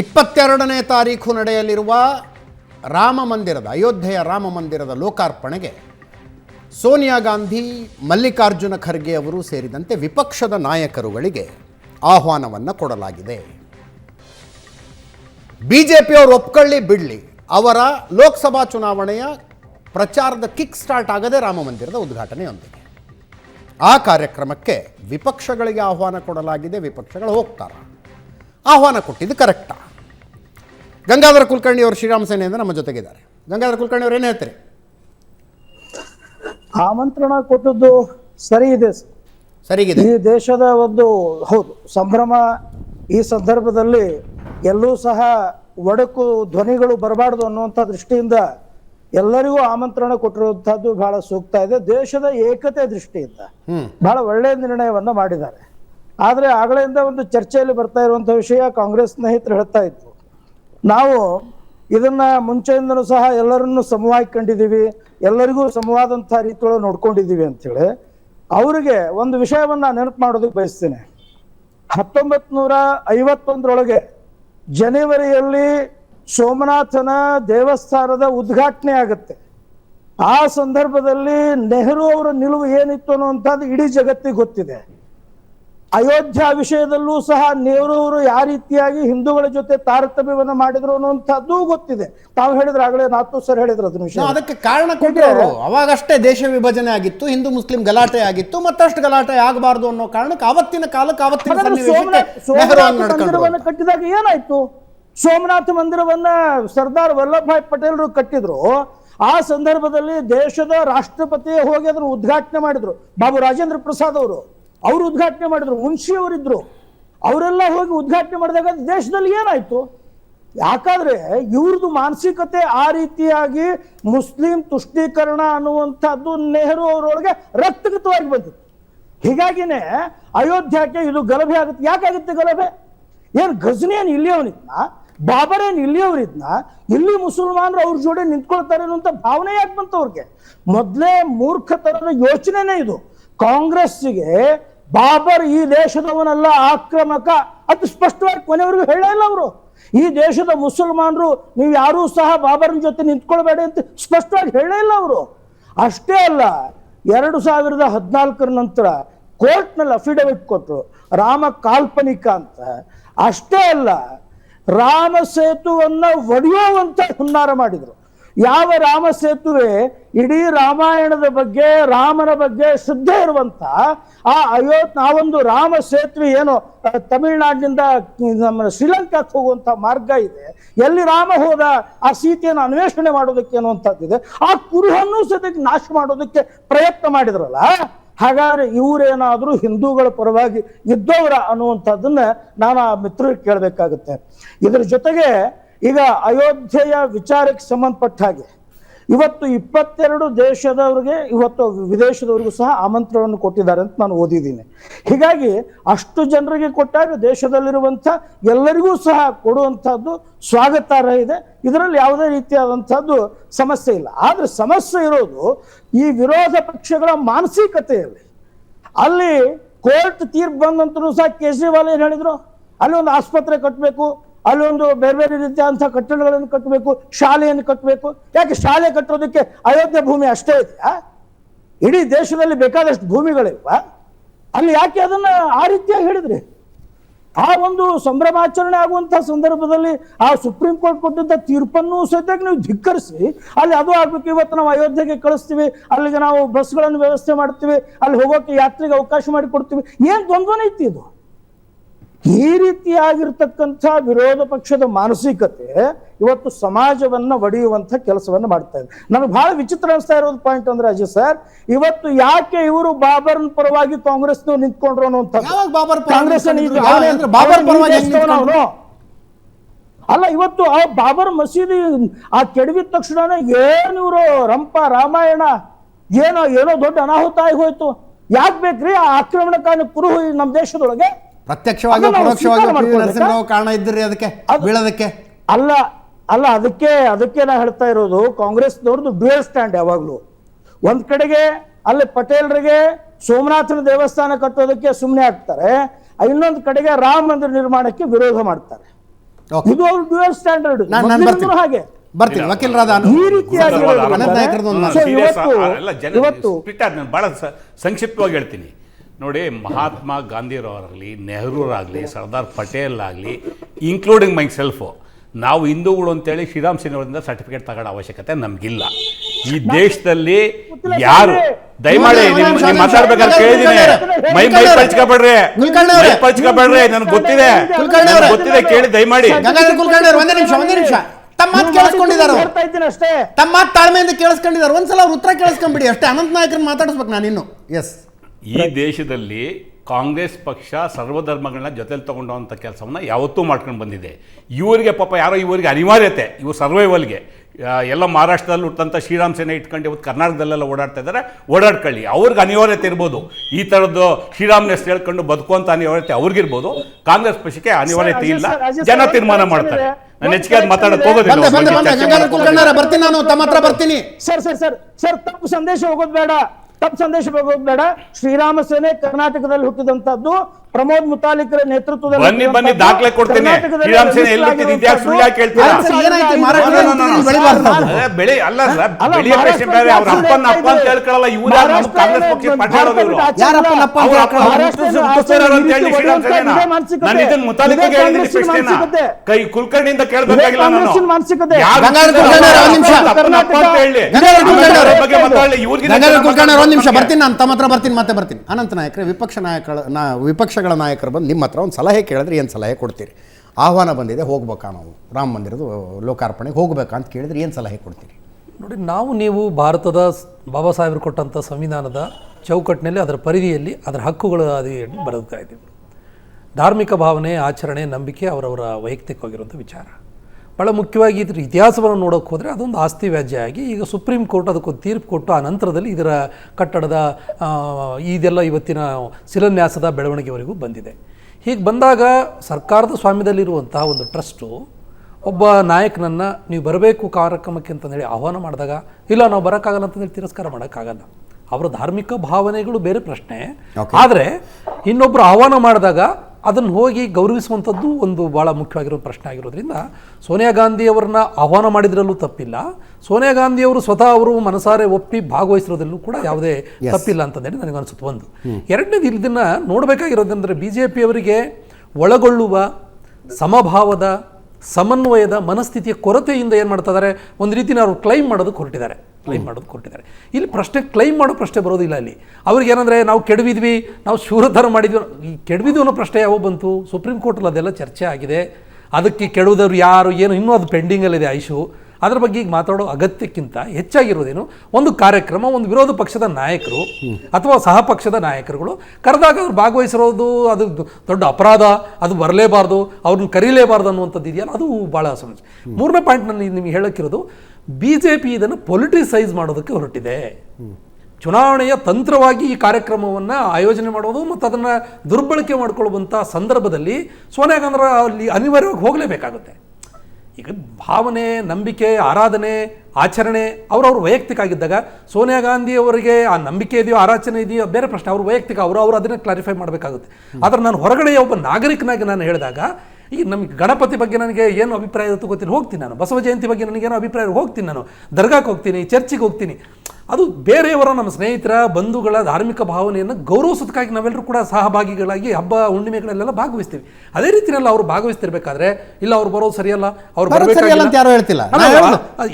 ಇಪ್ಪತ್ತೆರಡನೇ ತಾರೀಖು ನಡೆಯಲಿರುವ ರಾಮ ಮಂದಿರದ, ಅಯೋಧ್ಯೆಯ ರಾಮ ಮಂದಿರದ ಲೋಕಾರ್ಪಣೆಗೆ ಸೋನಿಯಾ ಗಾಂಧಿ, ಮಲ್ಲಿಕಾರ್ಜುನ ಖರ್ಗೆ ಅವರು ಸೇರಿದಂತೆ ವಿಪಕ್ಷದ ನಾಯಕರುಗಳಿಗೆ ಆಹ್ವಾನವನ್ನು ಕೊಡಲಾಗಿದೆ. ಬಿ ಜೆ ಪಿಯವರು ಒಪ್ಕೊಳ್ಳಿ ಬಿಡಲಿ, ಅವರ ಲೋಕಸಭಾ ಚುನಾವಣೆಯ ಪ್ರಚಾರದ ಕಿಕ್ ಸ್ಟಾರ್ಟ್ ಆಗದೆ ರಾಮ ಮಂದಿರದ ಉದ್ಘಾಟನೆಯೊಂದಿಗೆ. ಆ ಕಾರ್ಯಕ್ರಮಕ್ಕೆ ವಿಪಕ್ಷಗಳಿಗೆ ಆಹ್ವಾನ ಕೊಡಲಾಗಿದೆ, ವಿಪಕ್ಷಗಳು ಹೋಗ್ತಾರ. ಆಹ್ವಾನ ಕೊಟ್ಟಿದ್ದು ಕರೆಕ್ಟಾ? ಗಂಗಾಧರ ಕುಲಕರ್ಣಿ ಅವರು ಶ್ರೀರಾಮ ಸೇನೆಯಿಂದ ನಮ್ಮ ಜೊತೆಗಿದ್ದಾರೆ. ಗಂಗಾಧರ ಕುಲಕರ್ಣಿ ಅವರು ಏನು ಹೇಳ್ತಾರೆ? ಆಮಂತ್ರಣ ಕೊಟ್ಟದ್ದು ಸರಿ ಇದೆ ಸರ್. ಸರಿಗಿದೆ ಈ ದೇಶದ ಒಂದು ಹೌದು ಸಂಭ್ರಮ ಈ ಸಂದರ್ಭದಲ್ಲಿ ಎಲ್ಲೂ ಸಹ ಒಡಕು ಧ್ವನಿಗಳು ಬರಬಾರ್ದು ಅನ್ನುವಂಥ ದೃಷ್ಟಿಯಿಂದ ಎಲ್ಲರಿಗೂ ಆಮಂತ್ರಣ ಕೊಟ್ಟಿರುವಂತಹದ್ದು ಬಹಳ ಸೂಕ್ತ ಇದೆ. ದೇಶದ ಏಕತೆ ದೃಷ್ಟಿಯಿಂದ ಬಹಳ ಒಳ್ಳೆಯ ನಿರ್ಣಯವನ್ನು ಮಾಡಿದ್ದಾರೆ. ಆದರೆ ಆಗಲಿಂದ ಒಂದು ಚರ್ಚೆಯಲ್ಲಿ ಬರ್ತಾ ಇರುವಂಥ ವಿಷಯ ಕಾಂಗ್ರೆಸ್ ಸ್ನೇಹಿತರು ಹೇಳ್ತಾ ಇದ್ರು. ನಾವು ಇದನ್ನ ಮುಂಚೆಯಿಂದನೂ ಸಹ ಎಲ್ಲರನ್ನು ಸಮವಾಗಿ ಕಂಡಿದ್ದೀವಿ, ಎಲ್ಲರಿಗೂ ಸಮವಾದಂತಹ ರೀತಿಯೊಳಗೆ ನೋಡ್ಕೊಂಡಿದ್ದೀವಿ ಅಂತೇಳಿ ಅವರಿಗೆ ಒಂದು ವಿಷಯವನ್ನು ನೆನಪು ಮಾಡೋದಕ್ಕೆ ಬಯಸ್ತೇನೆ. ಹತ್ತೊಂಬತ್ ನೂರ ಐವತ್ತೊಂದರೊಳಗೆ ಜನವರಿಯಲ್ಲಿ ಸೋಮನಾಥನ ದೇವಸ್ಥಾನದ ಉದ್ಘಾಟನೆ ಆಗುತ್ತೆ. ಆ ಸಂದರ್ಭದಲ್ಲಿ ನೆಹರು ಅವರ ನಿಲುವು ಏನಿತ್ತು ಅನ್ನುವಂಥದ್ದು ಇಡೀ ಜಗತ್ತಿಗೆ ಗೊತ್ತಿದೆ. ಅಯೋಧ್ಯ ವಿಷಯದಲ್ಲೂ ಸಹ ನೆಹರು ಅವರು ಯಾವ ರೀತಿಯಾಗಿ ಹಿಂದೂಗಳ ಜೊತೆ ತಾರತಮ್ಯವನ್ನು ಮಾಡಿದ್ರು ಅನ್ನುವಂಥದ್ದು ಗೊತ್ತಿದೆ. ತಾವು ಹೇಳಿದ್ರೆ ಆಗಲೇ ನಾತು ಸರ್ ಹೇಳಿದ್ರು ಅದನ್ನ ವಿಷಯ. ಅದಕ್ಕೆ ಕಾರಣ ಕೊಟ್ಟರು ಅವಾಗಷ್ಟೇ ದೇಶ ವಿಭಜನೆ ಆಗಿತ್ತು ಹಿಂದೂ ಮುಸ್ಲಿಂ ಗಲಾಟೆ ಆಗಿತ್ತು ಮತ್ತಷ್ಟು ಗಲಾಟೆ ಆಗಬಾರದು ಅನ್ನೋ ಕಾರಣಕ್ಕೆ ಅವತ್ತಿನ ಕಾಲಕ್ಕೆ ಅವತ್ತಿನ ಮಂದಿರವನ್ನ ಕಟ್ಟಿದಾಗ ಏನಾಯ್ತು? ಸೋಮನಾಥ ಮಂದಿರವನ್ನ ಸರ್ದಾರ್ ವಲ್ಲಭಭಾಯ್ ಪಟೇಲ್ರು ಕಟ್ಟಿದ್ರು. ಆ ಸಂದರ್ಭದಲ್ಲಿ ದೇಶದ ರಾಷ್ಟ್ರಪತಿ ಹೋಗಿ ಅದನ್ನು ಉದ್ಘಾಟನೆ ಮಾಡಿದ್ರು. ಬಾಬು ರಾಜೇಂದ್ರ ಪ್ರಸಾದ್ ಅವರು. ಅವರು ಉದ್ಘಾಟನೆ ಮಾಡಿದ್ರು, ಮುನ್ಷಿ ಅವರಿದ್ರು. ಅವರೆಲ್ಲ ಹೋಗಿ ಉದ್ಘಾಟನೆ ಮಾಡಿದಾಗ ದೇಶದಲ್ಲಿ ಏನಾಯ್ತು? ಯಾಕಾದ್ರೆ ಇವ್ರದ್ದು ಮಾನಸಿಕತೆ ಆ ರೀತಿಯಾಗಿ ಮುಸ್ಲಿಂ ತುಷ್ಟೀಕರಣ ಅನ್ನುವಂಥದ್ದು ನೆಹರು ಅವರೊಳಗೆ ರಕ್ತಗತವಾಗಿ ಬಂದಿತ್ತು. ಹೀಗಾಗಿನೇ ಅಯೋಧ್ಯಕ್ಕೆ ಇದು ಗಲಭೆ ಆಗುತ್ತೆ. ಯಾಕಾಗುತ್ತೆ ಗಲಭೆ? ಏನು ಗಜನಿ ಏನು ಇಲ್ಲಿಯವನಿದ್ನ ಬಾಬರ್ ಇಲ್ಲಿಯವರಿದ್ನ ಇಲ್ಲಿ ಮುಸಲ್ಮಾನರು ಅವ್ರ ಜೋಡಿ ನಿಂತ್ಕೊಳ್ತಾರೆ ಅನ್ನುವಂಥ ಭಾವನೆ ಯಾಕೆ ಬಂತು ಅವ್ರಿಗೆ? ಮೊದಲೇ ಮೂರ್ಖತನದ ಯೋಚನೆನೇ ಇದು. ಕಾಂಗ್ರೆಸ್ಸಿಗೆ ಬಾಬರ್ ಈ ದೇಶದವನಲ್ಲ, ಆಕ್ರಮಕ. ಅದು ಸ್ಪಷ್ಟವಾಗಿ ಕೊನೆವರೆಗೂ ಇಲ್ಲ ಅವರು. ಈ ದೇಶದ ಮುಸಲ್ಮಾನರು, ನೀವು ಯಾರೂ ಸಹ ಬಾಬರ್ನ ಜೊತೆ ನಿಂತ್ಕೊಳ್ಬೇಡಿ ಅಂತ ಸ್ಪಷ್ಟವಾಗಿ ಹೇಳೇ ಇಲ್ಲ ಅವರು. ಅಷ್ಟೇ ಅಲ್ಲ, ಎರಡು ಸಾವಿರದ ಹದಿನಾಲ್ಕರ ನಂತರ ಕೋರ್ಟ್ನಲ್ಲಿ ಅಫಿಡವಿಟ್ ಕೊಟ್ಟರು ರಾಮ ಕಾಲ್ಪನಿಕ ಅಂತ. ಅಷ್ಟೇ ಅಲ್ಲ, ರಾಮ ಸೇತುವನ್ನ ಒಡೆಯುವಂತ ಹುನ್ನಾರ ಮಾಡಿದ್ರು. ಯಾವ ರಾಮ ಸೇತುವೆ ಇಡೀ ರಾಮಾಯಣದ ಬಗ್ಗೆ, ರಾಮನ ಬಗ್ಗೆ ಶ್ರದ್ಧೆ ಇರುವಂತ, ಆ ಅಯೋ ಆ ಒಂದು ರಾಮ ಸೇತುವೆ ಏನು ತಮಿಳ್ನಾಡಿನಿಂದ, ನಮ್ಮ ಶ್ರೀಲಂಕಾಕ್ಕೆ ಹೋಗುವಂತ ಮಾರ್ಗ ಇದೆ. ಎಲ್ಲಿ ರಾಮ ಹೋದ, ಆ ಸೀತೆಯನ್ನು ಅನ್ವೇಷಣೆ ಮಾಡೋದಕ್ಕೆ ಅನ್ನುವಂಥದ್ದಿದೆ ಆ ಕುರುಹನ್ನು ಸದ್ಯಕ್ಕೆ ನಾಶ ಮಾಡೋದಕ್ಕೆ ಪ್ರಯತ್ನ ಮಾಡಿದ್ರಲ್ಲ, ಹಾಗಾದ್ರೆ ಇವರೇನಾದರೂ ಹಿಂದೂಗಳ ಪರವಾಗಿ ಇದ್ದವರ ಅನ್ನುವಂಥದ್ದನ್ನ ನಾನು ಆ ಮಿತ್ರರಿಗೆ ಕೇಳಬೇಕಾಗುತ್ತೆ. ಇದರ ಜೊತೆಗೆ ಈಗ ಅಯೋಧ್ಯೆಯ ವಿಚಾರಕ್ಕೆ ಸಂಬಂಧಪಟ್ಟ ಹಾಗೆ, ಇವತ್ತು ಇಪ್ಪತ್ತೆರಡು ದೇಶದವ್ರಿಗೆ, ಇವತ್ತು ವಿದೇಶದವ್ರಿಗೂ ಸಹ ಆಮಂತ್ರಣವನ್ನು ಕೊಟ್ಟಿದ್ದಾರೆ ಅಂತ ನಾನು ಓದಿದ್ದೀನಿ. ಹೀಗಾಗಿ ಅಷ್ಟು ಜನರಿಗೆ ಕೊಟ್ಟಾಗ ದೇಶದಲ್ಲಿರುವಂಥ ಎಲ್ಲರಿಗೂ ಸಹ ಕೊಡುವಂಥದ್ದು ಸ್ವಾಗತಾರ್ಹ ಇದೆ. ಇದರಲ್ಲಿ ಯಾವುದೇ ರೀತಿಯಾದಂಥದ್ದು ಸಮಸ್ಯೆ ಇಲ್ಲ. ಆದರೆ ಸಮಸ್ಯೆ ಇರೋದು ಈ ವಿರೋಧ ಪಕ್ಷಗಳ ಮಾನಸಿಕತೆಯಲ್ಲಿ. ಅಲ್ಲಿ ಕೋರ್ಟ್ ತೀರ್ಪು ಬಂದಂತರೂ ಸಹ ಕೇಜ್ರಿವಾಲ್ ಏನು ಹೇಳಿದ್ರು? ಅಲ್ಲಿ ಒಂದು ಆಸ್ಪತ್ರೆ ಕಟ್ಟಬೇಕು ಅಲ್ಲಿ ಬೇರೆ ಬೇರೆ ಬೇರೆ ಅಂತ ಕಟ್ಟಡಗಳನ್ನು ಕಟ್ಟಬೇಕು, ಶಾಲೆಯನ್ನು ಕಟ್ಟಬೇಕು. ಯಾಕೆ ಶಾಲೆ ಕಟ್ಟೋದಕ್ಕೆ ಅಯೋಧ್ಯೆ ಭೂಮಿ ಅಷ್ಟೇ ಇದೆಯಾ ಇಡೀ ದೇಶದಲ್ಲಿ ಬೇಕಾದಷ್ಟು ಭೂಮಿಗಳಿಲ್ವಾ ಅಲ್ಲಿ ಯಾಕೆ ಅದನ್ನ ಆ ರೀತಿಯಾಗಿ ಹೇಳಿದ್ರಿ? ಆ ಒಂದು ಸಂಭ್ರಮಾಚರಣೆ ಆಗುವಂತಹ ಸಂದರ್ಭದಲ್ಲಿ ಆ ಸುಪ್ರೀಂ ಕೋರ್ಟ್ ಕೊಟ್ಟಂತ ತೀರ್ಪನ್ನು ಸದ್ಯಕ್ಕೆ ನೀವು ಧಿಕ್ಕರಿಸಿ, ಅಲ್ಲಿ ಅದು ಆಗ್ಬೇಕು, ಇವತ್ತು ನಾವು ಅಯೋಧ್ಯೆಗೆ ಕಳಿಸ್ತೀವಿ, ಅಲ್ಲಿಗೆ ನಾವು ಬಸ್ಗಳನ್ನು ವ್ಯವಸ್ಥೆ ಮಾಡ್ತೀವಿ, ಅಲ್ಲಿ ಹೋಗೋಕೆ ಯಾತ್ರೆಗೆ ಅವಕಾಶ ಮಾಡಿ ಕೊಡ್ತೀವಿ ಏನ್ ದ್ವಂದ್ವನೇ ಇತ್ತು ಇದು? ಈ ರೀತಿಯಾಗಿರ್ತಕ್ಕಂಥ ವಿರೋಧ ಪಕ್ಷದ ಮಾನಸಿಕತೆ ಇವತ್ತು ಸಮಾಜವನ್ನ ಒಡೆಯುವಂತ ಕೆಲಸವನ್ನ ಮಾಡ್ತಾ ಇದೆ. ನನಗೆ ಬಹಳ ವಿಚಿತ್ರ ಅನಿಸ್ತಾ ಇರೋದು ಪಾಯಿಂಟ್ ಅಂದ್ರೆ ಅಜಯ್ ಸರ್ ಇವತ್ತು ಯಾಕೆ ಇವರು ಬಾಬರ್ನ ಪರವಾಗಿ ಕಾಂಗ್ರೆಸ್ ನಿಂತ್ಕೊಂಡ್ರು ಅನ್ನುವಂಥ ಯಾವಾಗ ಬಾಬರ್ ಪರವಾಗಿ ಕಾಂಗ್ರೆಸ್? ಅಲ್ಲ ಇವತ್ತು ಆ ಬಾಬರ್ ಮಸೀದಿ ಆ ಕೆಡವಿದ ತಕ್ಷಣ ಏನು ಇವರು ರಂಪ ರಾಮಾಯಣ ಏನೋ ಏನೋ ದೊಡ್ಡ ಅನಾಹುತ ಆಗಿ ಹೋಯ್ತು. ಯಾಕೆ ಬೇಕ್ರಿ? ಆ ಆಕ್ರಮಣಕಾರಿ ಕುರುಹು ನಮ್ಮ ದೇಶದೊಳಗೆ? ಪ್ರತ್ಯಕ್ಷವಾಗಿ ಪರೋಕ್ಷವಾಗಿ ಕಾರಣ ಇದ್ರಿ ಅದಕ್ಕೆ? ಅದು- ಬೀಳೋದಕ್ಕೆ? ಅಲ್ಲ ಅಲ್ಲ ಅದಕ್ಕೆ ಅದಕ್ಕೆ ನಾ ಹೇಳ್ತಾ ಇರೋದು ಕಾಂಗ್ರೆಸ್ನವ್ರದ್ದು ಡ್ಯೂಯಲ್ ಸ್ಟ್ಯಾಂಡ್ ಯಾವಾಗಲೂ. ಒಂದ್ ಕಡೆಗೆ ಅಲ್ಲಿ ಪಟೇಲ್ರಿಗೆ ಸೋಮನಾಥನ ದೇವಸ್ಥಾನ ಕಟ್ಟೋದಕ್ಕೆ ಸುಮ್ಮನೆ ಆಗ್ತಾರೆ ಇನ್ನೊಂದು ಕಡೆಗೆ ರಾಮ ಮಂದಿರ ನಿರ್ಮಾಣಕ್ಕೆ ವಿರೋಧ ಮಾಡ್ತಾರೆ. ಇದು ಅವ್ರ ಡ್ಯೂಯಲ್ ಸ್ಟ್ಯಾಂಡರ್ಡ್. ಹಾಗೆ. ಬರ್ತೀನಿ. ವಕೀಲರಾದ ಈ ರೀತಿಯಾಗಿ ಇವತ್ತು ಸಂಕ್ಷಿಪ್ತವಾಗಿ ಹೇಳ್ತೀನಿ. ನೋಡಿ ಮಹಾತ್ಮ ಗಾಂಧಿರವರಾಗಲಿ ನೆಹರೂರಾಗಲಿ ಸರ್ದಾರ್ ಪಟೇಲ್ ಆಗಲಿ ಇನ್ಕ್ಲೂಡಿಂಗ್ ಮೈ ಸೆಲ್ಫು ನಾವು ಹಿಂದೂಗಳು ಅಂತೇಳಿ ಶ್ರೀರಾಮ್ ಸಿನಿಮಾದಿಂದ ಅವರಿಂದ ಸರ್ಟಿಫಿಕೇಟ್ ತಗೊಳ್ಳೋ ಅವಶ್ಯಕತೆ ನಮಗಿಲ್ಲ. ಈ ದೇಶದಲ್ಲಿ ಯಾರು ದಯಮಾಡಿ ನಿಮ್ ಮಾತಾಡ್ಬೇಕಾದ್ರೆ ಕೇಳಿದೀನಿ ಮೈ ಮೈ. ಪರ್ಚ್ಕೊಬೇಡ್ರಿ ಮೈ ಪರ್ಚ್ಕೊಬೇಡ್ರಿ ನನಗೆ ಗೊತ್ತಿದೆ. ಗೊತ್ತಿದೆ ಕೇಳಿ ದಯಮಾಡಿ. ಒಂದೇ ನಿಮಿಷ ಒಂದೇ ನಿಮಿಷ. ತಮ್ಮ ಮಾತು ಕೇಳಿಸ್ಕೊಂಡಿದ್ದಾರೆ ತಮ್ಮ ಮಾತು ತಾಳ್ಮೆಯಿಂದ ಕೇಳಿಸ್ಕೊಂಡಿದ್ದಾರೆ. ಒಂದ್ಸಲ ಅವ್ರ ಉತ್ತರ ಕೇಳಿಸ್ಕೊಂಬಿಡಿ ಅಷ್ಟೇ ಅನಂತ ನಾಯಕರನ್ನ ಮಾತಾಡಿಸ್ಬೇಕು ನಾನು ಇನ್ನು ಎಸ್ ಈ ದೇಶದಲ್ಲಿ ಕಾಂಗ್ರೆಸ್ ಪಕ್ಷ ಸರ್ವಧರ್ಮಗಳನ್ನ ಜೊತೆಲಿ ತಗೊಂಡಂಥ ಕೆಲಸವನ್ನ ಯಾವತ್ತೂ ಮಾಡ್ಕೊಂಡು ಬಂದಿದೆ ಇವರಿಗೆ ಪಾಪ ಯಾರೋ ಇವರಿಗೆ ಅನಿವಾರ್ಯತೆ ಇವರು ಸರ್ವೈವಲ್ಗೆ ಎಲ್ಲ ಮಹಾರಾಷ್ಟ್ರದಲ್ಲಿ ಹುಟ್ಟಂಥ ಶ್ರೀರಾಮ್ ಸೇನೆ ಇಟ್ಕೊಂಡು ಇವತ್ತು ಕರ್ನಾಟಕದಲ್ಲೆಲ್ಲ ಓಡಾಡ್ತಾ ಇದ್ದಾರೆ ಓಡಾಡ್ಕೊಳ್ಳಿ ಅವ್ರಿಗೆ ಅನಿವಾರ್ಯತೆ ಇರ್ಬೋದು ಈ ಥರದ್ದು ಶ್ರೀರಾಮ್ನ ಹೆಸರು ಹೇಳ್ಕೊಂಡು ಬದುಕುವಂಥ ಅನಿವಾರ್ಯತೆ ಅವ್ರಿಗಿರ್ಬೋದು ಕಾಂಗ್ರೆಸ್ ಪಕ್ಷಕ್ಕೆ ಅನಿವಾರ್ಯತೆ ಇಲ್ಲ ಜನ ತೀರ್ಮಾನ ಮಾಡ್ತಾರೆ ನಾನು ಹೆಚ್ಚಿಗೆ ಅದು ಮಾತಾಡೋದು ಹೋಗೋದಿಲ್ಲ ಬರ್ತೀನಿ ನಾನು ತಮ್ಮ ಹತ್ರ ಬರ್ತೀನಿ ಸರ್ ಸರ್ ಸರ್ ಸರ್ ತಪ್ಪು ಸಂದೇಶ ಹೋಗೋದು ಬೇಡ ತಪ್ಪು ಸಂದೇಶ ಹೋಗೋದು ಬೇಡ. ಶ್ರೀರಾಮ ಸೇನೆ ಕರ್ನಾಟಕದಲ್ಲಿ ಹುಟ್ಟಿದಂತದ್ದು ಪ್ರಮೋದ್ ಮುತಾಲಿಕರ ನೇತೃತ್ವದಲ್ಲಿ ಬನ್ನಿ ಬನ್ನಿ ದಾಖಲೆ ಕೊಡ್ತೀನಿ. ಶ್ರೀರಾಮ್ ಸೇನೆ ಎಲ್ಲಿ ಸುಳ್ಳು ಯಾಕೆ ಹೇಳ್ತೀರಾ? ಬೆಳೆ ಅಲ್ಲ ಸರ್ ಅಲ್ಲ, ಬೆಳೆಯ ಪ್ರಶ್ನೆ ಬೇರೆ. ಅವ್ರ ಅಪ್ಪನ ಅಪ್ಪ ಅಂತ. ಹೇಳ್ಕೊಳ್ಳಲ್ಲ ಇವ್ರು ಯಾರು ನಮ್ಮ ಕಾಂಗ್ರೆಸ್ ಅವ್ರ ಅಪ್ಪ ಅಂತ ಹೇಳಿ ಶ್ರೀರಾಮ್. ನಾನು ಇದನ್ನ ಮುತಾಲಿಕ್ಗೆ ಹೇಳಿದ್ದೀನಿ ಪ್ರಶ್ನೆನ ಕೈ ಕುಲಕರ್ಣಿಯಿಂದ ಕೇಳಬೇಕಾಗಿಲ್ಲ ನಾನು. ಮಾನಸಿಕತೆ. ಬಗ್ಗೆ ಮಾತಾಡಲಿ. ಇವ್ರಿಗೆ ಗಂಗಾಧರ ಕುಲಕರ್ಣಿ ಒಂದು ನಿಮಿಷ. ಬರ್ತೀನಿ ನಾನು ತಮ್ಮ ಹತ್ರ ಬರ್ತೀನಿ ಮತ್ತೆ ಬರ್ತೀನಿ. ಅನಂತ ನಾಯಕರೇ ವಿಪಕ್ಷ ನಾಯಕ ನಾ ವಿಪಕ್ಷಗಳ ನಾಯಕರು ಬಂದು ನಿಮ್ಮ ಒಂದು ಸಲಹೆ ಕೇಳಿದ್ರೆ ಏನು ಸಲಹೆ ಕೊಡ್ತೀರಿ? ಆಹ್ವಾನ ಬಂದಿದೆ, ಹೋಗ್ಬೇಕಾ ನಾವು? ರಾಮ ಮಂದಿರದ ಲೋಕಾರ್ಪಣೆಗೆ ಹೋಗ್ಬೇಕಾ ಅಂತ ಕೇಳಿದ್ರೆ ಏನು ಸಲಹೆ ಕೊಡ್ತೀರಿ? ನೋಡಿ, ನಾವು ನೀವು ಭಾರತದ ಬಾಬಾ ಸಾಹೇಬರು ಕೊಟ್ಟಂಥ ಸಂವಿಧಾನದ ಚೌಕಟ್ಟಿನಲ್ಲಿ ಅದರ ಪರಿಧಿಯಲ್ಲಿ ಅದರ ಹಕ್ಕುಗಳ ಅಡಿಯಲ್ಲಿ ಬದುಕ್ತಾ ಇದ್ದೀವಿ ಧಾರ್ಮಿಕ ಭಾವನೆ, ಆಚರಣೆ, ನಂಬಿಕೆ ಅವರವರ ವೈಯಕ್ತಿಕವಾಗಿರುವಂಥ ವಿಚಾರ. ಭಾಳ ಮುಖ್ಯವಾಗಿ ಇದರ ಇತಿಹಾಸವನ್ನು ನೋಡೋಕೆ ಹೋದರೆ ಅದೊಂದು ಆಸ್ತಿ ವ್ಯಾಜ್ಯ ಆಗಿ ಈಗ ಸುಪ್ರೀಂ ಕೋರ್ಟ್ ಅದಕ್ಕೊಂದು ತೀರ್ಪು ಕೊಟ್ಟು ಆ ನಂತರದಲ್ಲಿ ಇದರ ಕಟ್ಟಡದ ಇದೆಲ್ಲ ಇವತ್ತಿನ ಶಿಲಾನ್ಯಾಸದ ಬೆಳವಣಿಗೆವರೆಗೂ ಬಂದಿದೆ. ಹೀಗೆ ಬಂದಾಗ ಸರ್ಕಾರದ ಸ್ವಾಮ್ಯದಲ್ಲಿರುವಂತಹ ಒಂದು ಟ್ರಸ್ಟು ಒಬ್ಬ ನಾಯಕನನ್ನು ನೀವು ಬರಬೇಕು ಕಾರ್ಯಕ್ರಮಕ್ಕೆ ಅಂತಂದೇಳಿ ಆಹ್ವಾನ ಮಾಡಿದಾಗ ಇಲ್ಲ ನಾವು ಬರೋಕ್ಕಾಗಲ್ಲ ಅಂತಂದೇಳಿ ತಿರಸ್ಕಾರ ಮಾಡೋಕ್ಕಾಗಲ್ಲ. ಅವರ ಧಾರ್ಮಿಕ ಭಾವನೆಗಳು ಬೇರೆ ಪ್ರಶ್ನೆ. ಆದರೆ ಇನ್ನೊಬ್ಬರು ಆಹ್ವಾನ ಮಾಡಿದಾಗ ಅದನ್ನು ಹೋಗಿ ಗೌರವಿಸುವಂಥದ್ದು ಒಂದು ಭಾಳ ಮುಖ್ಯವಾಗಿರೋ ಪ್ರಶ್ನೆ ಆಗಿರೋದ್ರಿಂದ ಸೋನಿಯಾ ಗಾಂಧಿಯವರನ್ನ ಆಹ್ವಾನ ಮಾಡಿದ್ರಲ್ಲೂ ತಪ್ಪಿಲ್ಲ. ಸೋನಿಯಾ ಗಾಂಧಿಯವರು ಸ್ವತಃ ಅವರು ಮನಸಾರೆ ಒಪ್ಪಿ ಭಾಗವಹಿಸಿರೋದ್ರಲ್ಲೂ ಕೂಡ ಯಾವುದೇ ತಪ್ಪಿಲ್ಲ ಅಂತಂದೇಳಿ ನನಗೆ ಅನಿಸುತ್ತೆ ಒಂದು ಎರಡನೇದು ಇದನ್ನು ನೋಡಬೇಕಾಗಿರೋದಂದರೆ ಬಿ ಜೆ ಪಿಯವರಿಗೆ ಒಳಗೊಳ್ಳುವ ಸಮಭಾವದ ಸಮನ್ವಯದ ಮನಸ್ಥಿತಿಯ ಕೊರತೆಯಿಂದ ಏನು ಮಾಡ್ತಾ ಇದ್ದಾರೆ ಒಂದು ರೀತಿನ ಅವರು ಕ್ಲೈಮ್ ಮಾಡೋದಕ್ಕೆ ಹೊರಟಿದ್ದಾರೆ. ಕ್ಲೈಮ್ ಮಾಡೋದು ಕೊಟ್ಟಿದ್ದಾರೆ. ಇಲ್ಲಿ ಪ್ರಶ್ನೆ ಕ್ಲೈಮ್ ಮಾಡೋ ಪ್ರಶ್ನೆ ಬರೋದಿಲ್ಲ ಅಲ್ಲಿ ಅವ್ರಿಗೆ ಏನಂದರೆ ನಾವು ಕೆಡವಿದ್ವಿ, ನಾವು ಶೂರಧರ ಮಾಡಿದ್ವಿ ಈ ಕೆಡವಿದ್ವಿ ಅನ್ನೋ ಪ್ರಶ್ನೆ ಯಾವಾಗ ಬಂತು? ಸುಪ್ರೀಂ ಕೋರ್ಟಲ್ಲಿ ಅದೆಲ್ಲ ಚರ್ಚೆ ಆಗಿದೆ. ಅದಕ್ಕೆ ಕೆಡುವುದವ್ರು ಯಾರು, ಏನು, ಇನ್ನೂ ಅದು ಪೆಂಡಿಂಗಲ್ಲಿದೆ ಐಶು. ಅದ್ರ ಬಗ್ಗೆ ಈಗ ಮಾತಾಡೋ ಅಗತ್ಯಕ್ಕಿಂತ ಹೆಚ್ಚಾಗಿರೋದೇನು, ಒಂದು ಕಾರ್ಯಕ್ರಮ, ಒಂದು ವಿರೋಧ ಪಕ್ಷದ ನಾಯಕರು ಅಥವಾ ಸಹ ಪಕ್ಷದ ನಾಯಕರುಗಳು ಕರೆದಾಗ ಅವ್ರು ಭಾಗವಹಿಸಿರೋದು ಅದು ದೊಡ್ಡ ಅಪರಾಧ, ಅದು ಬರಲೇಬಾರ್ದು, ಅವ್ರನ್ನ ಕರೀಲೇಬಾರ್ದು ಅನ್ನುವಂಥದ್ದು ಇದೆಯಲ್ಲ ಅದು ಭಾಳ ಸಮಸ್ಯೆ. ಮೂರನೇ ಪಾಯಿಂಟ್ ನಾನು ನಿಮಗೆ ಹೇಳಕ್ಕಿರೋದು ಬಿ ಜೆ ಪಿ ಇದನ್ನು ಪೊಲಿಟಿಸೈಸ್ ಮಾಡೋದಕ್ಕೆ ಹೊರಟಿದೆ. ಚುನಾವಣೆಯ ತಂತ್ರವಾಗಿ ಈ ಕಾರ್ಯಕ್ರಮವನ್ನು ಆಯೋಜನೆ ಮಾಡೋದು ಮತ್ತು ಅದನ್ನು ದುರ್ಬಳಕೆ ಮಾಡಿಕೊಳ್ಳುವಂಥ ಸಂದರ್ಭದಲ್ಲಿ ಸೋನಿಯಾ ಗಾಂಧಿ ಅಲ್ಲಿ ಅನಿವಾರ್ಯವಾಗಿ ಹೋಗಲೇಬೇಕಾಗುತ್ತೆ. ಈಗ ಭಾವನೆ, ನಂಬಿಕೆ, ಆರಾಧನೆ, ಆಚರಣೆ, ಅವರವ್ರ ವೈಯಕ್ತಿಕ ಆಗಿದ್ದಾಗ ಸೋನಿಯಾ ಗಾಂಧಿ ಅವರಿಗೆ ಆ ನಂಬಿಕೆ ಇದೆಯೋ, ಆರಾಚನೆ ಇದೆಯೋ ಬೇರೆ ಪ್ರಶ್ನೆ. ಅವ್ರ ವೈಯಕ್ತಿಕ, ಅವರು ಅವರು ಅದನ್ನು ಕ್ಲಾರಿಫೈ ಮಾಡಬೇಕಾಗುತ್ತೆ. ಆದರೆ ನಾನು ಹೊರಗಡೆ ಒಬ್ಬ ನಾಗರಿಕನಾಗಿ ನಾನು ಹೇಳಿದಾಗ ಈಗ ನಮಗೆ ಗಣಪತಿ ಬಗ್ಗೆ ನನಗೆ ಏನು ಅಭಿಪ್ರಾಯ ಇರುತ್ತೋ ಗೊತ್ತಿಲ್ಲ. ಹೋಗ್ತೀನಿ ನಾನು. ಬಸವ ಜಯಂತಿ ಬಗ್ಗೆ ನನಗೇನು ಅಭಿಪ್ರಾಯ ಹೋಗ್ತೀನಿ ನಾನು. ದರ್ಗಾಕ್ಕೆ ಹೋಗ್ತೀನಿ, ಚರ್ಚಿಗೆ ಹೋಗ್ತೀನಿ. ಅದು ಬೇರೆಯವರ ನಮ್ಮ ಸ್ನೇಹಿತರ ಬಂಧುಗಳ ಧಾರ್ಮಿಕ ಭಾವನೆಯನ್ನು ಗೌರವಿಸೋದಕ್ಕಾಗಿ ನಾವೆಲ್ಲರೂ ಕೂಡ ಸಹಭಾಗಿಗಳಾಗಿ ಹಬ್ಬ ಹುಣ್ಣಿಮೆಗಳಲ್ಲೆಲ್ಲ ಭಾಗವಹಿಸ್ತೀವಿ. ಅದೇ ರೀತಿಯಲ್ಲಿ ಅವರು ಭಾಗವಹಿಸ್ತಿರ್ಬೇಕಾದ್ರೆ ಇಲ್ಲ ಅವ್ರು ಬರೋದು ಸರಿಯಲ್ಲ ಅವ್ರು ಹೇಳ್ತಿಲ್ಲ.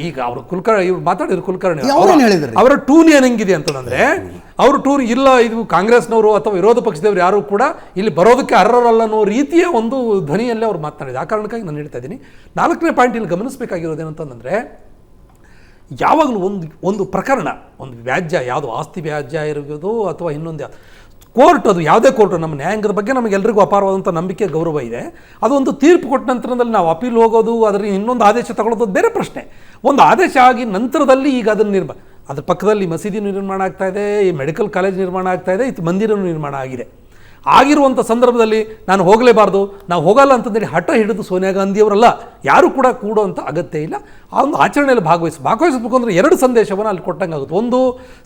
ಈಗ ಅವರು ಕುಲಕರ್ಣಿ ಇವ್ರು ಮಾತಾಡಿದ್ರು ಕುಲಕರ್ಣಿ ಅವರ- ಹೇಳಿದ್ರು? ಅವರ ಟೂನ್ ಏನ್ ಹೆಂಗಿದೆ ಅಂತಂದ್ರೆ ಅವರು ಟೂರ್ ಇಲ್ಲ ಇದು ಕಾಂಗ್ರೆಸ್ನವರು ಅಥವಾ ವಿರೋಧ ಪಕ್ಷದವರು ಯಾರು ಕೂಡ ಇಲ್ಲಿ ಬರೋದಕ್ಕೆ ಅರ್ಹರಲ್ಲ ಅನ್ನೋ ರೀತಿಯ ಒಂದು ಧ್ವನಿಯಲ್ಲೇ ಅವ್ರು ಮಾತನಾಡಿದ್ರು ಆ ಕಾರಣಕ್ಕಾಗಿ ನಾನು ಹೇಳ್ತಾ ಇದ್ದೀನಿ. ನಾಲ್ಕನೇ ಪಾಯಿಂಟ್ ಇಲ್ಲಿ ಗಮನಿಸಬೇಕಾಗಿರೋದು ಏನಂತಂದ್ರೆ ಯಾವಾಗಲೂ ಒಂದು ಒಂದು ಪ್ರಕರಣ, ಒಂದು ವ್ಯಾಜ್ಯ, ಯಾವುದು ಆಸ್ತಿ ವ್ಯಾಜ್ಯ ಇರ್ಬೋದು ಅಥವಾ ಇನ್ನೊಂದು ಕೋರ್ಟ್ ಅದು ಯಾವುದೇ ಕೋರ್ಟ್, ನಮ್ಮ ನ್ಯಾಯಾಂಗದ ಬಗ್ಗೆ ನಮಗೆಲ್ಲರಿಗೂ ಅಪಾರವಾದಂಥ ನಂಬಿಕೆ, ಗೌರವ ಇದೆ. ಅದು ಒಂದು ತೀರ್ಪು ಕೊಟ್ಟ ನಂತರದಲ್ಲಿ ನಾವು ಅಪೀಲ್ ಹೋಗೋದು ಅದರ ಇನ್ನೊಂದು ಆದೇಶ ತಗೊಳ್ಳೋದು ಬೇರೆ ಪ್ರಶ್ನೆ. ಒಂದು ಆದೇಶ ಆಗಿ ನಂತರದಲ್ಲಿ ಈಗ ಅದನ್ನು ನಿರ್ಮ, ಅದ್ರ ಪಕ್ಕದಲ್ಲಿ ಮಸೀದಿ ನಿರ್ಮಾಣ ಆಗ್ತಾ ಇದೆ, ಈ ಮೆಡಿಕಲ್ ಕಾಲೇಜ್ ನಿರ್ಮಾಣ ಆಗ್ತಾ ಇದೆ ಇದು ಮಂದಿರ ನಿರ್ಮಾಣ ಆಗಿದೆ. ಆಗಿರುವಂಥ ಸಂದರ್ಭದಲ್ಲಿ ನಾನು ಹೋಗಲೇಬಾರ್ದು. ನಾವು ಹೋಗಲ್ಲ ಅಂತಂದೇಳಿ ಹಠ ಹಿಡಿದು ಸೋನಿಯಾ ಗಾಂಧಿಯವರಲ್ಲ, ಯಾರು ಕೂಡ ಕೂಡುವಂಥ ಅಗತ್ಯ ಇಲ್ಲ. ಆ ಒಂದು ಆಚರಣೆಯಲ್ಲಿ ಭಾಗವಹಿಸಿ, ಭಾಗವಹಿಸಬೇಕು ಅಂದರೆ ಎರಡು ಸಂದೇಶವನ್ನು ಅಲ್ಲಿ ಕೊಟ್ಟಂಗೆ ಆಗುತ್ತೆ ಒಂದು,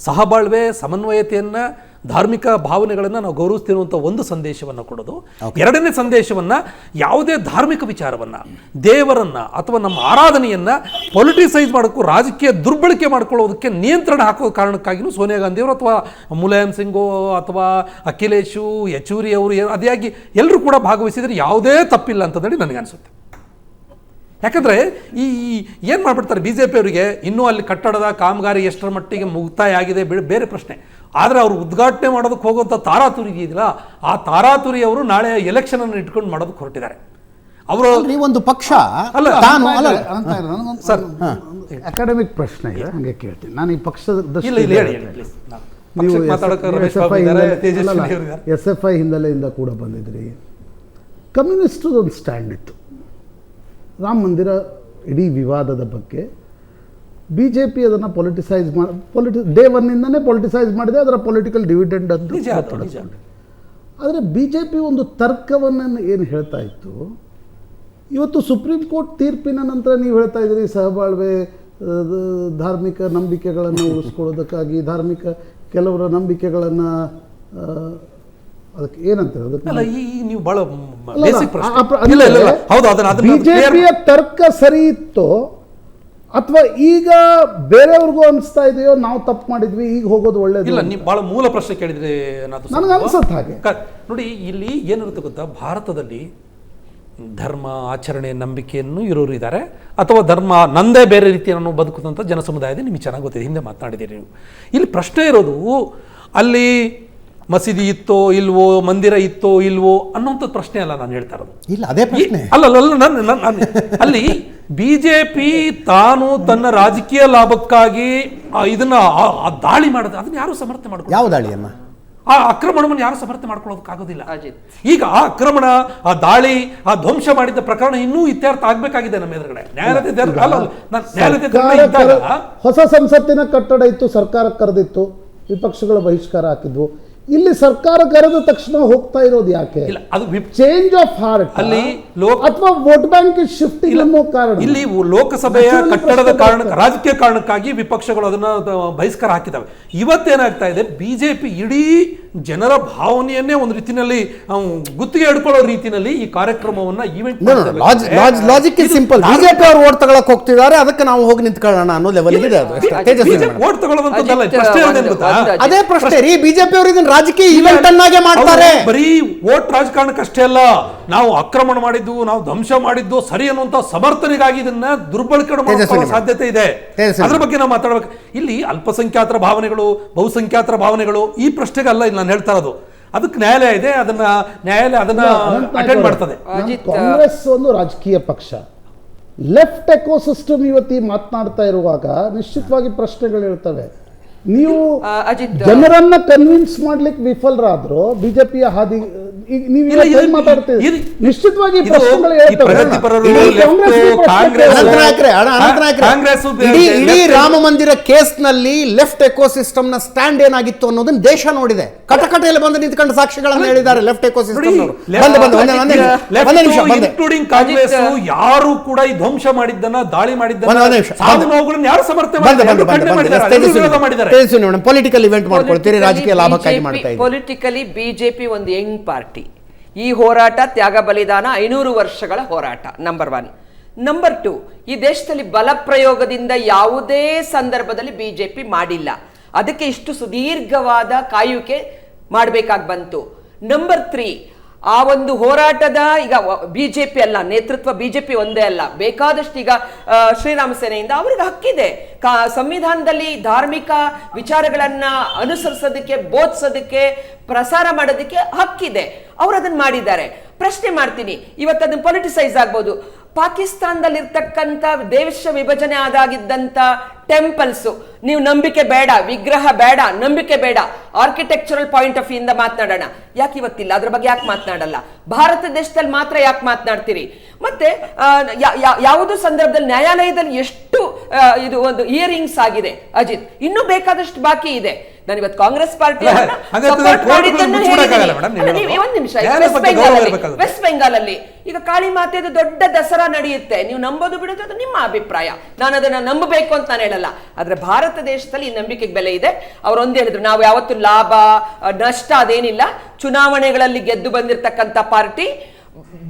ಸಹಬಾಳ್ವೆ, ಸಮನ್ವಯತೆಯನ್ನು ಧಾರ್ಮಿಕ ಭಾವನೆಗಳನ್ನು ನಾವು ಗೌರವಿಸ್ತಿರುವಂಥ ಒಂದು ಸಂದೇಶವನ್ನು ಕೊಡೋದು. ಎರಡನೇ ಸಂದೇಶವನ್ನು ಯಾವುದೇ ಧಾರ್ಮಿಕ ವಿಚಾರವನ್ನು ದೇವರನ್ನು ಅಥವಾ ನಮ್ಮ ಆರಾಧನೆಯನ್ನು ಪೊಲಿಟಿಸೈಸ್ ಮಾಡೋಕ್ಕೂ ರಾಜಕೀಯ ದುರ್ಬಳಕೆ ಮಾಡ್ಕೊಳ್ಳೋದಕ್ಕೆ ನಿಯಂತ್ರಣ ಹಾಕೋ ಕಾರಣಕ್ಕಾಗಿಯೂ ಸೋನಿಯಾ ಗಾಂಧಿಯವರು ಅಥವಾ ಮುಲಾಯಂ ಸಿಂಗು ಅಥವಾ ಅಖಿಲೇಶು ಯಚೂರಿ ಅವರು ಅದಾಗಿ ಎಲ್ಲರೂ ಕೂಡ ಭಾಗವಹಿಸಿದರೆ ಯಾವುದೇ ತಪ್ಪಿಲ್ಲ ಅಂತಂದೇಳಿ ನನಗೆ ಅನಿಸುತ್ತೆ ಯಾಕಂದರೆ ಈ ಏನು ಮಾಡ್ಬಿಡ್ತಾರೆ ಬಿ ಜೆ ಪಿಯವರಿಗೆ ಇನ್ನೂ ಅಲ್ಲಿ ಕಟ್ಟಡದ ಕಾಮಗಾರಿ ಎಷ್ಟರ ಮಟ್ಟಿಗೆ ಮುಕ್ತಾಯ ಆಗಿದೆ ಬಿಡು ಬೇರೆ ಪ್ರಶ್ನೆ. ಆದರೆ ಅವರು ಉದ್ಘಾಟನೆ ಮಾಡೋದಕ್ಕೆ ಹೋಗುವಂಥ ತಾರಾತುರಿ ಇದೆಯಲ್ಲ ಆ ತಾರಾತುರಿ ಅವರು ನಾಳೆ ಎಲೆಕ್ಷನ್ ಅನ್ನು ಇಟ್ಕೊಂಡು ಮಾಡೋದಕ್ಕೆ ಹೊರಟಿದ್ದಾರೆ. ಅವರು ಒಂದು ಪಕ್ಷ ಅಲ್ಲ, ತಾನು ಅಲ್ಲ ಸರ್ ಅಕಾಡೆಮಿಕ್ ಪ್ರಶ್ನೆ ಇದೆ ಹಂಗೆ ಕೇಳ್ತೀನಿ. ನಾನು ಈ ಪಕ್ಷದ ಇಲ್ಲ ಇಲ್ಲ ಹೇಳಿ ಪ್ಲೀಸ್ ನೀವು ಮಾತಾಡೋಕೆ ರಮೇಶ್ ಐ ಇದ್ದಾರೆ ತೇಜಸ್ವಿನಿ ಅವರು ಇದ್ದಾರೆ. ಎಸ್ ಎಫ್ ಐ ಹಿನ್ನೆಲೆಯಿಂದ ಕೂಡ ಬಂದಿದ್ರಿ. ಕಮ್ಯುನಿಸ್ಟದ ಒಂದು ಸ್ಟ್ಯಾಂಡ್ ಇತ್ತು. ರಾಮ ಮಂದಿರ ಇಡೀ ವಿವಾದದ ಬಗ್ಗೆ ಬಿ ಜೆ ಪಿ ಅದನ್ನು ಪೊಲಿಟಿಸೈಸ್ ಮಾಡಿ ಪೊಲಿಟಿ ಡೇ ಒನ್ನಿಂದನೇ ಪೊಲಿಟಿಸೈಸ್ ಮಾಡಿದೆ ಅದರ ಪೊಲಿಟಿಕಲ್ ಡಿವಿಡೆಂಡ್ ಅಂತ. ಆದರೆ ಬಿ ಜೆ ಪಿ ಒಂದು ತರ್ಕವನ್ನು ಏನು ಹೇಳ್ತಾ ಇತ್ತು? ಇವತ್ತು ಸುಪ್ರೀಂ ಕೋರ್ಟ್ ತೀರ್ಪಿನ ನಂತರ ನೀವು ಹೇಳ್ತಾ ಇದ್ದೀರಿ ಸಹಬಾಳ್ವೆ ಧಾರ್ಮಿಕ ನಂಬಿಕೆಗಳನ್ನು ಉಳಿಸ್ಕೊಳ್ಳೋದಕ್ಕಾಗಿ ಧಾರ್ಮಿಕ ಕೆಲವರ ನಂಬಿಕೆಗಳನ್ನು ಅದಕ್ಕೆ ಏನಂತಾರೆ? ಅದಕ್ಕೆ ಬಿಜೆಪಿಯ ತರ್ಕ ಸರಿ ಇತ್ತು ಅಥವಾ ಈಗ ಬೇರೆಯವ್ರಿಗೂ ಅನಿಸ್ತಾ ಇದೆಯೋ ನಾವು ತಪ್ಪು ಮಾಡಿದ್ವಿ ಈಗ ಹೋಗೋದು ಒಳ್ಳೇದು ಇಲ್ಲ ನೀವು ಬಹಳ ಮೂಲ ಪ್ರಶ್ನೆ ಕೇಳಿದ್ರೆ ನನಗೆ ಅನ್ಸುತ್ತೆ ಹಾಗೆ. ನೋಡಿ ಇಲ್ಲಿ ಏನಿರುತ್ತೆ ಗೊತ್ತಾ? ಭಾರತದಲ್ಲಿ ಧರ್ಮ ಆಚರಣೆ ನಂಬಿಕೆಯನ್ನು ಇರೋರು ಇದ್ದಾರೆ ಅಥವಾ ಧರ್ಮ ನಂದೇ ಬೇರೆ ರೀತಿ ನಾನು ಬದುಕುದಂಥ ಜನಸಮುದಾಯದ ನಿಮಗೆ ಚೆನ್ನಾಗಿ ಗೊತ್ತಿದೆ. ಹಿಂದೆ ಮಾತನಾಡಿದ್ದೀರಿ ನೀವು. ಇಲ್ಲಿ ಪ್ರಶ್ನೆ ಇರೋದು ಅಲ್ಲಿ ಮಸೀದಿ ಇತ್ತೋ ಇಲ್ವೋ ಮಂದಿರ ಇತ್ತೋ ಇಲ್ವೋ ಅನ್ನೋಂಥ ಪ್ರಶ್ನೆ ಅಲ್ಲ ನಾನು ಹೇಳ್ತಾ ಇರೋದು. ಇಲ್ಲ ಅದೇ ಪ್ರಶ್ನೆ. ಅಲ್ಲ ಅಲ್ಲ ಅಲ್ಲ, ನಾನು- ನಾನು- ನಾನು- ಜೆ ಬಿಜೆಪಿ ತಾನು ತನ್ನ ರಾಜಕೀಯ ಲಾಭಕ್ಕಾಗಿ ಇದನ್ನ ದಾಳಿ ಮಾಡಿದ ಅದನ್ನ ಯಾರು ಸಮರ್ಥನೆ ಮಾಡ್ಕೊಂಡು ಯಾವ ದಾಳಿಯನ್ನ ಆ ಆಕ್ರಮಣವನ್ನು ಯಾರು ಸಮರ್ಥನೆ ಮಾಡ್ಕೊಳ್ಳೋದಕ್ಕಾಗೋದಿಲ್ಲ. ಈಗ ಆ ಆಕ್ರಮಣ ಆ ದಾಳಿ ಆ ಧ್ವಂಸ ಮಾಡಿದ ಪ್ರಕರಣ ಇನ್ನೂ ಇತ್ಯರ್ಥ ಆಗ್ಬೇಕಾಗಿದೆ ನಮ್ಮ ಎದುರುಗಡೆ. ನ್ಯಾಯಾಲಯದ ಕರೆ- ಹೊಸ ಸಂಸತ್ತಿನ ಕಟ್ಟಡ ಇತ್ತು ಸರ್ಕಾರ ಕರೆದಿತ್ತು ವಿಪಕ್ಷಗಳ ಬಹಿಷ್ಕಾರ ಹಾಕಿದ್ವು. ಇಲ್ಲಿ ಸರ್ಕಾರ ಕರೆದ ತಕ್ಷಣ ಹೋಗ್ತಾ ಇರೋದು ಯಾಕೆ? ಇಲ್ಲ ಅದು ವಿಪ್- ಚೇಂಜ್ ಆಫ್ ಹಾರ್ಟ್ ಅಲ್ಲಿ ಅಥವಾ ವೋಟ್ ಬ್ಯಾಂಕ್ ಶಿಫ್ಟ್ ಅನ್ನೋ ಕಾರಣ? ಇಲ್ಲಿ ಲೋಕಸಭೆಯ ಕಟ್ಟಡದ ಕಾರಣ ರಾಜಕೀಯ ಕಾರಣಕ್ಕಾಗಿ ವಿಪಕ್ಷಗಳು ಅದನ್ನ ಬಹಿಷ್ಕಾರ ಹಾಕಿದ್ದಾವೆ. ಇವತ್ತೇನಾಗ್ತಾ ಇದೆ? ಬಿಜೆಪಿ ಇಡೀ ಜನರ ಭಾವನೆಯನ್ನೇ ಒಂದು ರೀತಿಯಲ್ಲಿ ಗುತ್ತಿಗೆ ಹಿಡ್ಕೊಳ್ಳೋ ರೀತಿಯಲ್ಲಿ ಈ ಕಾರ್ಯಕ್ರಮವನ್ನ event logic is simple BJP ಅವರು ವೋಟ್ ತಗೊಳಕ್ ಹೋಗ್ತಿದ್ದಾರೆ ಅದಕ್ಕೆ ನಾವು ಹೋಗಿ ನಿಂತ್ಕೊಳ್ಳೋಣ ಅನ್ನೋ ಲೆವೆಲ್ ಇದೆ ಅದು. ಗೊತ್ತಾ? ಒಂದು- ಅದೇ ಪ್ರಶ್ನೆ ರೀ ಬಿಜೆಪಿ ಅವರು ಇದನ್ನ ರಾಜಕೀಯ ಇವೆಂಟ್ ಅನ್ನಾಗೆ ಮಾಡ್ತಾರೆ. ಬರೀ ಓಟ್ ರಾಜಕಾರಣಕ್ಕಷ್ಟೇ ಅಲ್ಲ ನಾವು ಆಕ್ರಮಣ ಮಾಡಿದ್ದು ನಾವು ಧ್ವಂಸ ಮಾಡಿದ್ದು ಸರಿ ಅನ್ನುವಂತ ಸಮರ್ಥನೆಗಾಗಿ ಇದನ್ನ ದುರ್ಬಳಕೆ ಮಾಡುವ ಸಾಧ್ಯತೆ ಇದೆ. ಅದ್ರ ಬಗ್ಗೆ ನಾವು ಮಾತಾಡ್ಬೇಕು. ಇಲ್ಲಿ ಅಲ್ಪಸಂಖ್ಯಾತರ ಭಾವನೆಗಳು ಬಹುಸಂಖ್ಯಾತರ ಭಾವನೆಗಳು ಈ ಪ್ರಶ್ನೆಗಲ್ಲ ಇಲ್ಲಿ ನಾನು ಹೇಳ್ತಾ ಇರೋದು. ಅದಕ್ಕೆ ನ್ಯಾಯಾಲಯ ಇದೆ ಅದನ್ನ ನ್ಯಾಯಾಲಯ ಅದನ್ನ ಅಟೆಂಡ್ ಮಾಡ್ತದೆ. ಕಾಂಗ್ರೆಸ್ ಒಂದು ರಾಜಕೀಯ ಪಕ್ಷ. ಲೆಫ್ಟ್ ಎಕೋಸಿಸ್ಟಮ್ ಇವತ್ತಿ ಮಾತನಾಡ್ತಾ ಇರುವಾಗ ನಿಶ್ಚಿತವಾಗಿ ಪ್ರಶ್ನೆಗಳು ಇರ್ತವೆ. ನೀವು ಜನರನ್ನ ಕನ್ವಿನ್ಸ್ ಮಾಡ್ಲಿಕ್ಕೆ ವಿಫಲರಾದ್ರು ಬಿಜೆಪಿಯ ಹಾದಿ ಈಗ ನೀವು ಏನ್ ಮಾತಾಡ್ತೀರಿ. ನಿಶ್ಚಿತವಾಗಿ ಕಾಂಗ್ರೆಸ್, ಇಡೀ ರಾಮ ಮಂದಿರ ಕೇಸ್ನಲ್ಲಿ ಲೆಫ್ಟ್ ಎಕೋಸಿಸ್ಟಮ್ನ ಸ್ಟ್ಯಾಂಡ್ ಏನಾಗಿತ್ತು ಅನ್ನೋದನ್ನ ದೇಶ ನೋಡಿದೆ. ಕಟಕಟೆಯಲ್ಲಿ ಬಂದು ನಿಂತ್ಕೊಂಡು ಸಾಕ್ಷಿಗಳನ್ನು ಹೇಳಿದ್ದಾರೆ ಲೆಫ್ಟ್ ಎಕೋಸಿಸ್ಟಮ್ ಇನ್ಕ್ಲೂಡಿಂಗ್ ಕಾಂಗ್ರೆಸ್ ಯಾರು ಕೂಡ ಈ ಧ್ವಂಸ ಮಾಡಿದ್ದನ್ನ ದಾಳಿ ಮಾಡಿದ್ದನ್ನ ಯಾರು ಸಮರ್ಥನೆ ಮಾಡಿದ್ದಾರೆ. ತೇಜಸ್ವಿ ಮೇಡಮ್ ಪೊಲಿಟಿಕಲ್ ಇವೆಂಟ್ ಮಾಡ್ಕೊಳ್ತೀರಿ ರಾಜಕೀಯ ಲಾಭಕ್ಕಾಗಿ ಮಾಡ್ತಾ ಪೊಲಿಟಿಕಲಿ ಬಿಜೆಪಿ ಒಂದು ಯಂಗ್ ಪಾರ್ಟಿ ಈ ಹೋರಾಟ ತ್ಯಾಗ ಬಲಿದಾನ ಐನೂರು ವರ್ಷಗಳ ಹೋರಾಟ ನಂಬರ್ ಒನ್ ನಂಬರ್ ಟು ಈ ದೇಶದಲ್ಲಿ ಬಲ ಪ್ರಯೋಗದಿಂದ ಯಾವುದೇ ಸಂದರ್ಭದಲ್ಲಿ ಬಿಜೆಪಿ ಮಾಡಿಲ್ಲ. ಅದಕ್ಕೆ ಇಷ್ಟು ಸುದೀರ್ಘವಾದ ಕಾಯುವಿಕೆ ಮಾಡಬೇಕಾಗಿ ಬಂತು. ನಂಬರ್ ತ್ರೀ ಆ ಒಂದು ಹೋರಾಟದ ಈಗ ಬಿ ಜೆ ಪಿ ಅಲ್ಲ, ನೇತೃತ್ವ ಬಿ ಜೆ ಪಿ ಒಂದೇ ಅಲ್ಲ. ಬೇಕಾದಷ್ಟು ಈಗ ಶ್ರೀರಾಮ ಸೇನೆಯಿಂದ ಅವ್ರಿಗೆ ಹಕ್ಕಿದೆ. ಸಂವಿಧಾನದಲ್ಲಿ ಧಾರ್ಮಿಕ ವಿಚಾರಗಳನ್ನ ಅನುಸರಿಸೋದಕ್ಕೆ, ಬೋಧಿಸೋದಕ್ಕೆ, ಪ್ರಸಾರ ಮಾಡೋದಕ್ಕೆ ಹಕ್ಕಿದೆ. ಅವ್ರು ಅದನ್ನ ಮಾಡಿದ್ದಾರೆ. ಪ್ರಶ್ನೆ ಮಾಡ್ತೀನಿ. ಇವತ್ತು ಅದನ್ನ ಪೊಲಿಟಿಸೈಸ್ ಆಗ್ಬೋದು. ಪಾಕಿಸ್ತಾನದಲ್ಲಿರ್ತಕ್ಕಂಥ ದೇಶ ವಿಭಜನೆ ಆದಾಗಿದ್ದಂಥ ಟೆಂಪಲ್ಸು. ನೀವು ನಂಬಿಕೆ ಬೇಡ, ವಿಗ್ರಹ ಬೇಡ, ನಂಬಿಕೆ ಬೇಡ. ಆರ್ಕಿಟೆಕ್ಚರಲ್ ಪಾಯಿಂಟ್ ಆಫ್ ಇಂದ ಮಾತನಾಡೋಣ. ಯಾಕೆ ಇವತ್ತಿಲ್ಲ? ಅದ್ರ ಬಗ್ಗೆ ಯಾಕೆ ಮಾತನಾಡಲ್ಲ? ಭಾರತ ದೇಶದಲ್ಲಿ ಮಾತ್ರ ಯಾಕೆ ಮಾತನಾಡ್ತೀರಿ? ಮತ್ತೆ ಯಾವುದೋ ಸಂದರ್ಭದಲ್ಲಿ ನ್ಯಾಯಾಲಯದಲ್ಲಿ ಎಷ್ಟು ಇದು ಒಂದು ಇಯರಿಂಗ್ಸ್ ಆಗಿದೆ, ಅಜಿತ್? ಇನ್ನೂ ಬೇಕಾದಷ್ಟು ಬಾಕಿ ಇದೆ. ನಾನು ಇವತ್ತು ಕಾಂಗ್ರೆಸ್ ಪಾರ್ಟಿ. ಒಂದ್ ನಿಮಿಷ ವೆಸ್ಟ್ ಬೆಂಗಾಲ್ ಅಲ್ಲಿ. ಈಗ ಕಾಳಿ ಮಾತೆದು ದೊಡ್ಡ ದಸರಾ ನಡೆಯುತ್ತೆ. ನೀವು ನಂಬೋದು ಬಿಡೋದು ಅದು ನಿಮ್ಮ ಅಭಿಪ್ರಾಯ. ನಾನು ಅದನ್ನ ನಂಬಬೇಕು ಅಂತ ನಾನು ಹೇಳಲ್ಲ. ಆದ್ರೆ ಭಾರತ ದೇಶದಲ್ಲಿ ಈ ನಂಬಿಕೆಗೆ ಬೆಲೆ ಇದೆ. ಅವ್ರು ಒಂದ್ ಹೇಳಿದ್ರು ನಾವು ಯಾವತ್ತು ಲಾಭ ನಷ್ಟ ಅದೇನಿಲ್ಲ. ಚುನಾವಣೆಗಳಲ್ಲಿ ಗೆದ್ದು ಬಂದಿರತಕ್ಕಂತ ಪಾರ್ಟಿ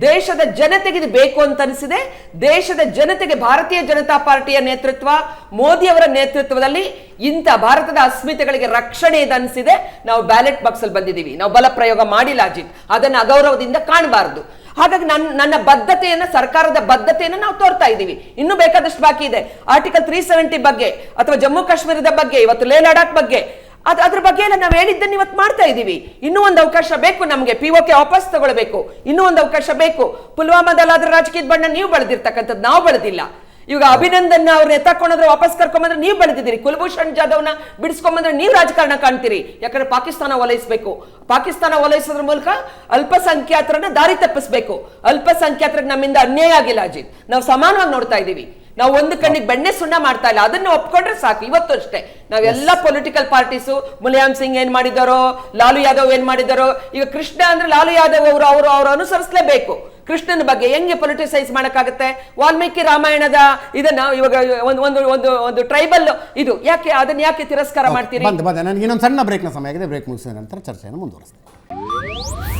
ದೇಶದ ಜನತೆಗೆ ಇದು ಬೇಕು ಅಂತ ಅನಿಸಿದೆ. ದೇಶದ ಜನತೆಗೆ ಭಾರತೀಯ ಜನತಾ ಪಾರ್ಟಿಯ ನೇತೃತ್ವ ಮೋದಿಯವರ ನೇತೃತ್ವದಲ್ಲಿ ಇಂಥ ಭಾರತದ ಅಸ್ಮಿತೆಗಳಿಗೆ ರಕ್ಷಣೆ ಇದೆ ಅನಿಸಿದೆ. ನಾವು ಬ್ಯಾಲೆಟ್ ಬಾಕ್ಸ್ ಅಲ್ಲಿ ಬಂದಿದ್ದೀವಿ. ನಾವು ಬಲ ಪ್ರಯೋಗ ಮಾಡಿಲ್ಲ ಅಜಿತ್. ಅದನ್ನು ಅಗೌರವದಿಂದ ಕಾಣಬಾರದು. ಹಾಗಾಗಿ ನನ್ನ ನನ್ನ ಬದ್ಧತೆಯನ್ನ, ಸರ್ಕಾರದ ಬದ್ಧತೆಯನ್ನ ನಾವು ತೋರ್ತಾ ಇದ್ದೀವಿ. ಇನ್ನೂ ಬೇಕಾದಷ್ಟು ಬಾಕಿ ಇದೆ. ಆರ್ಟಿಕಲ್ ತ್ರೀ ಸೆವೆಂಟಿ ಬಗ್ಗೆ, ಅಥವಾ ಜಮ್ಮು ಕಾಶ್ಮೀರದ ಬಗ್ಗೆ, ಇವತ್ತು ಲೇ ಲಡಾಖ್ ಬಗ್ಗೆ ಅದ್ ಅದ್ರ ಬಗ್ಗೆ ಎಲ್ಲ ನಾವು ಹೇಳಿದ್ದನ್ನು ಇವತ್ತು ಮಾಡ್ತಾ ಇದ್ದೀವಿ ಇನ್ನೂ ಒಂದು ಅವಕಾಶ ಬೇಕು ನಮಗೆ. ಪಿ ಕೆ ವಾಪಸ್ ತಗೊಳ್ಬೇಕು. ಇನ್ನೂ ಒಂದು ಅವಕಾಶ ಬೇಕು. ಪುಲ್ವಾಮಾದಲ್ಲಾದ್ರೂ ರಾಜಕೀಯದ ಬಣ್ಣ ನೀವು ಬೆಳೆದಿರ್ತಕ್ಕಂಥದ್ದು ನಾವು ಬೆಳೆದಿಲ್ಲ. ಇವಾಗ ಅಭಿನಂದನ್ ಅವ್ರನ್ನ ಎತ್ತಾಕೊಂಡ್ರೆ ವಾಪಸ್ ಕರ್ಕೊಂಬಂದ್ರೆ ನೀವು ಬೆಳೆದಿದ್ದೀರಿ. ಕುಲ್ಭೂಷಣ್ ಜಾಧವ್ನ ಬಿಡಿಸ್ಕೊಂಬಂದ್ರೆ ನೀವು ರಾಜಕಾರಣ ಕಾಣ್ತೀರಿ. ಯಾಕಂದ್ರೆ ಪಾಕಿಸ್ತಾನ ಒಲೈಸ್ಬೇಕು. ಪಾಕಿಸ್ತಾನ ಓಲೈಸೋದ್ರ ಮೂಲಕ ಅಲ್ಪಸಂಖ್ಯಾತರನ್ನ ದಾರಿ ತಪ್ಪಿಸ್ಬೇಕು. ಅಲ್ಪಸಂಖ್ಯಾತರಿಗೆ ನಮ್ಮಿಂದ ಅನ್ಯಾಯ ಆಗಿಲ್ಲ ಅಜಿತ್. ನಾವು ಸಮಾನವಾಗಿ ನೋಡ್ತಾ ಇದ್ದೀವಿ ನಾವು ಒಂದು ಕಣ್ಣಿಗೆ ಬೆಣ್ಣೆ ಸುಣ್ಣ ಮಾಡ್ತಾ ಇಲ್ಲ. ಅದನ್ನ ಒಪ್ಕೊಂಡ್ರೆ ಸಾಕು. ಇವತ್ತು ಅಷ್ಟೇ. ನಾವೆಲ್ಲ ಪೊಲಿಟಿಕಲ್ ಪಾರ್ಟೀಸು ಮುಲಾಯಂ ಸಿಂಗ್ ಏನ್ ಮಾಡಿದಾರೋ ಲಾಲು ಯಾದವ್ ಏನ್ ಮಾಡಿದಾರೋ ಈಗ ಕೃಷ್ಣ ಅಂದ್ರೆ ಲಾಲು ಯಾದವ್ ಅವರು ಅವರು ಅವರು ಅನುಸರಿಸಲೇಬೇಕು. ಕೃಷ್ಣನ ಬಗ್ಗೆ ಹೆಂಗೆ ಪೊಲಿಟಿಸೈಸ್ ಮಾಡೋಕ್ಕಾಗುತ್ತೆ? ವಾಲ್ಮೀಕಿ ರಾಮಾಯಣದ ಇದನ್ನ ಇವಾಗ ಒಂದು ಒಂದು ಒಂದು ಒಂದು ಟ್ರೈಬಲ್ ಇದು. ಯಾಕೆ ಅದನ್ನ ಯಾಕೆ ತಿರಸ್ಕಾರ ಮಾಡ್ತೀರಿ? ನನಗೆ ಇನ್ನೊಂದು ಸಣ್ಣ ಬ್ರೇಕ್ನ ಸಮಯ ಆಗಿದೆ. ಬ್ರೇಕ್ ಮುಗಿಸಿದ ನಂತರ ಚರ್ಚೆಯನ್ನು ಮುಂದುವರಿಸ್ತೀನಿ.